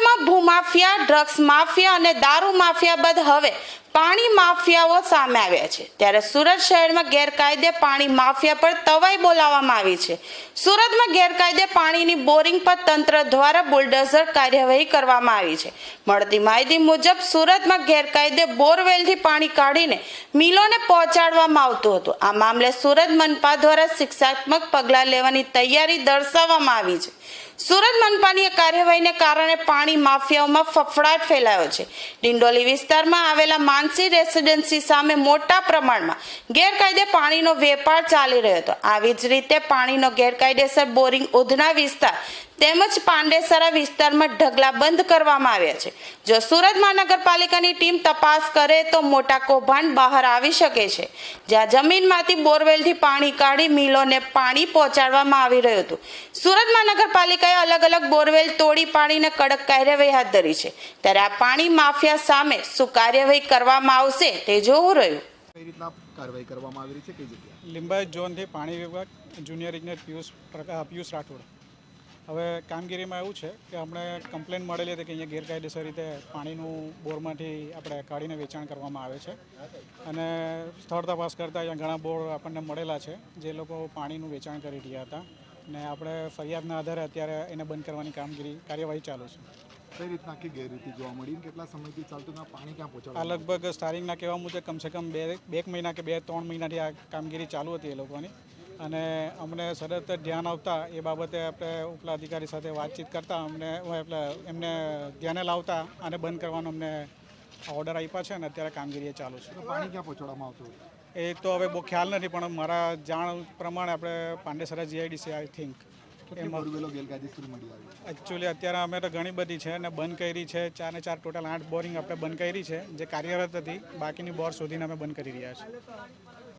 Mafia drugs mafia અને દારૂ mafia બાદ હવે પાણી માફિયાઓ સામે આવ્યા છે. ત્યારે સુરત શહેરમાં ગેરકાયદે પાણી માફિયા પર તવાઈ બોલાવવામાં આવી છે. સુરતમાં ગેરકાયદે પાણીની બોરિંગ પર તંત્ર દ્વારા બુલડોઝર કાર્યવાહી કરવામાં આવી છે. મળતી માહિતી મુજબ સુરતમાં ગેરકાયદે બોરવેલથી પાણી કાઢીને મિલોને પહોંચાડવામાં આવતું હતું. આ મામલે સુરત મનપા દ્વારા શિક્ષાત્મક પગલાં લેવાની તૈયારી દર્શાવવામાં આવી છે. સુરત મનપાની કાર્યવાહીને કારણે પાણી માફિયાઓમાં ફફડાટ ફેલાયો છે. ડિંડોલી વિસ્તારમાં આવેલા માનસી રેસિડેન્સી સામે મોટા પ્રમાણમાં ગેરકાયદે પાણીનો વેપાર ચાલી રહ્યો હતો. આવી જ રીતે પાણીનો ગેરકાયદેસર બોરિંગ ઉધના વિસ્તાર તેમજ પાંડેસરા વિસ્તારમાં ઢગલા બંધ કરવામાં આવ્યા છે. જો સુરત મહાનગરપાલિકાની ટીમ તપાસ કરે તો મોટા કૌભાંડ બહાર આવી શકે છે. જ્યાં જમીનમાંથી બોરવેલથી પાણી કાઢી મિલોને પાણી પહોંચાડવામાં આવી રહ્યું હતું. સુરત મહાનગરપાલિકાએ અલગ અલગ બોરવેલ તોડી પાડીને કડક કાર્યવાહી હાથ ધરી છે. ત્યારે આ પાણી માફિયા સામે શું કાર્યવાહી કરવામાં આવશે તે જોવું રહ્યું. કઈ રીતના કાર્યવાહી કરવામાં આવી રહી છે? કઈ જગ્યાએ? લિંબાયત ઝોનથી પાણી વિભાગ જુનિયર ઇજનેર પિયુષ પિયુષ રાઠોડ. હવે કામગીરીમાં એવું છે કે અમને કમ્પ્લેન મળેલી હતી કે અહીંયા ગેરકાયદેસર રીતે પાણીનું બોરમાંથી આપણે કાઢીને વેચાણ કરવામાં આવે છે. અને સ્થળ તપાસ કરતાં અહીંયા ઘણા બોર આપણને મળેલા છે જે લોકો પાણીનું વેચાણ કરી રહ્યા હતા. ને આપણે ફરિયાદના આધારે અત્યારે એને બંધ કરવાની કામગીરી કાર્યવાહી ચાલુ છે. કઈ રીતના આખી ગેરરીતિ જોવા મળી કેટલા સમયથી ચાલતું પાણી ક્યાં આ લગભગ સ્ટારિંગના કહેવા મુજબ કમસે કમ બે બે એક મહિના કે બે ત્રણ મહિનાથી આ કામગીરી ચાલુ હતી એ લોકોની. અને અમને સતત ધ્યાન આવતા એ બાબતે આપણે ઉપલા અધિકારી સાથે વાતચીત કરતા અમને એટલે એમને ધ્યાને લાવતા આને બંધ કરવાનો અમને ઓર્ડર આપ્યા છે અને અત્યારે કામગીરી એ ચાલુ છે. પાણી ક્યાં પહોંચાડવામાં આવતું એ તો હવે બહુ ખ્યાલ નથી પણ મારા જાણ પ્રમાણે આપણે Pandesara GIDC I think actually અત્યારે અમે તો ઘણી બધી છે અને બંધ કરી છે ચાર ને ચાર ટોટલ આઠ બોરિંગ આપણે બંધ કરી છે જે કાર્યરત હતી બાકીની બોર શોધીને અમે બંધ કરી રહ્યા છીએ.